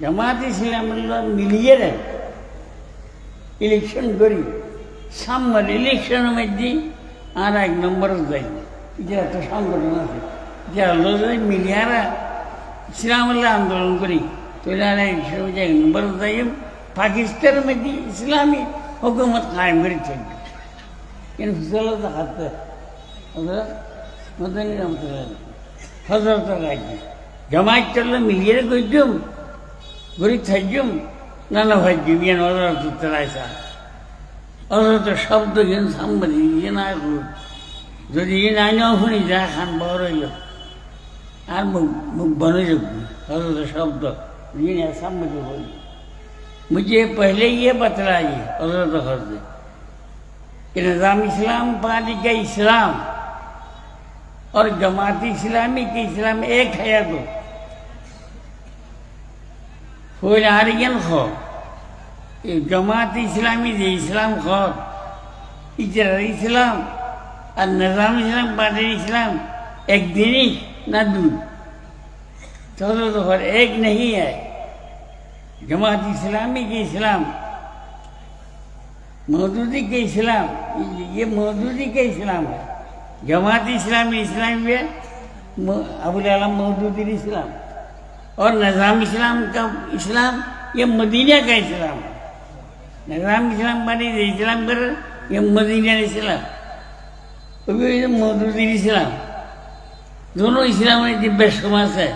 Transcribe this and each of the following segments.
জামাত ইসলামের মিলিয়ে রে ইলেকশন করি। সামনের ইলেকশনের মধ্যে আর এক নম্বর যাই। যে একটা সংগঠন আছে। যারা লোক মিলিয়ারা ইসলামের আন্দোলন করি, তাহলে আর ইলেকশনের মধ্যে এক নম্বর যাই পাকিস্তানের মধ্যে ইসলামী হুকুমত কায়েম করে থাকবে কিন্তু ফিসলা দেখাতে হজরত মদনী রহমতুল্লাহ হজরত জমায়েত চললে মিলিয়ে গরিব থাকজুম নানা ভাইজুম ইয়ে হজরত তেরাইসা হজরত শব্দ গেন সাম্বাদি ইয়ে না করুন যদি ইয়ে না নেওয়া শুনি যা খান বড় হইল আর মুখ মুখ বনে যাব हजरत शब्द ये नहीं समझ बोली मुझे पहले ये बतलाइए हजरत हजरत कि निज़ाम इस्लाम पार्टी का इस्लाम और जमाती इस्लामी के इस्लाम एक है या दो कोई आर्यन खो ये जमात इस्लामी जे इस्लाम खो इजरा इस्लाम और निज़ाम इस्लाम पार्टी इस्लाम एक दिन ही ना दूर चलो तो हर एक नहीं है जमात इस्लामी के इस्लाम मौदूदी के इस्लाम ये मौदूदी के इस्लाम है जमात इस्लामी इस्लाम में अबुल आलम मौदूदी इस्लाम और निज़ाम इस्लाम का इस्लाम ये मदीना का इस्लाम निज़ाम इस्लाम माने इस्लाम कर ये मदीना इस्लाम कभी मदूदीन इस्लाम दोनों इस्लाम ने दिव्य समास है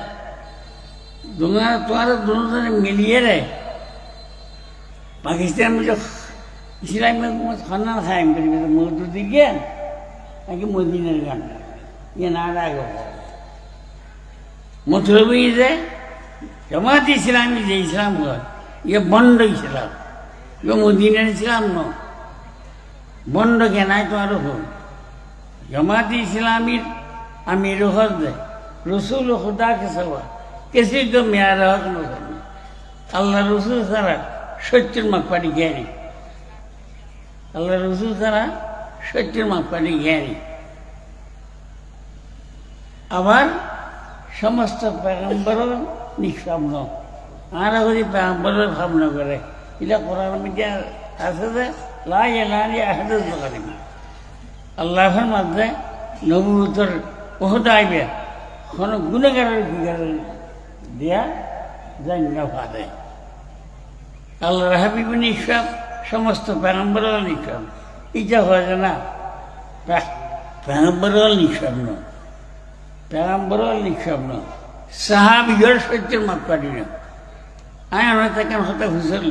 दोनों तुम्हारा दोनों तरह मिलिए रहे पाकिस्तान में जो इस्लाम में खाना खाएम करीब तो मदूदी गया ताकि मदीना का ये नारा मतलब ये है জামাত ইসলামী যে ইসলাম হয় ইয়ে বন্ড ইসলাম। ইয়ে মদিনার ইসলাম ন বন্ড কেনাই তোমার হল জামাত ইসলামীর আমি রহর দে, রসুল খুদা কে সবা কেসি তো মেয়ার হক আল্লাহ রসুল ছাড়া সত্যের মাকপাটি জ্ঞানী। আল্লাহ রসুল ছাড়া সত্যের মাপকাঠি জ্ঞানী। আবার সমস্ত পেগম্বরের নিষ্কামন আর যদি পেগম্বরের ভাবনা করে। এটা করার মধ্যে আছে যে লাই এলানি আহাদুল আল্লাহর মধ্যে নবুতর বহুত আইবে। কোনো গুণগারের ফিগার দিয়া জান্য ফাদে আল্লাহ হাবিব নিঃসব সমস্ত পেগম্বরের নিঃসব এটা হয় না পেগম্বরল নিঃস্বপ্ন পেগম্বরল নিঃস্বপ্ন সাহাবিগর সত্যের মাপ কাটি না। আমি আমরা তাকে হতে হুসল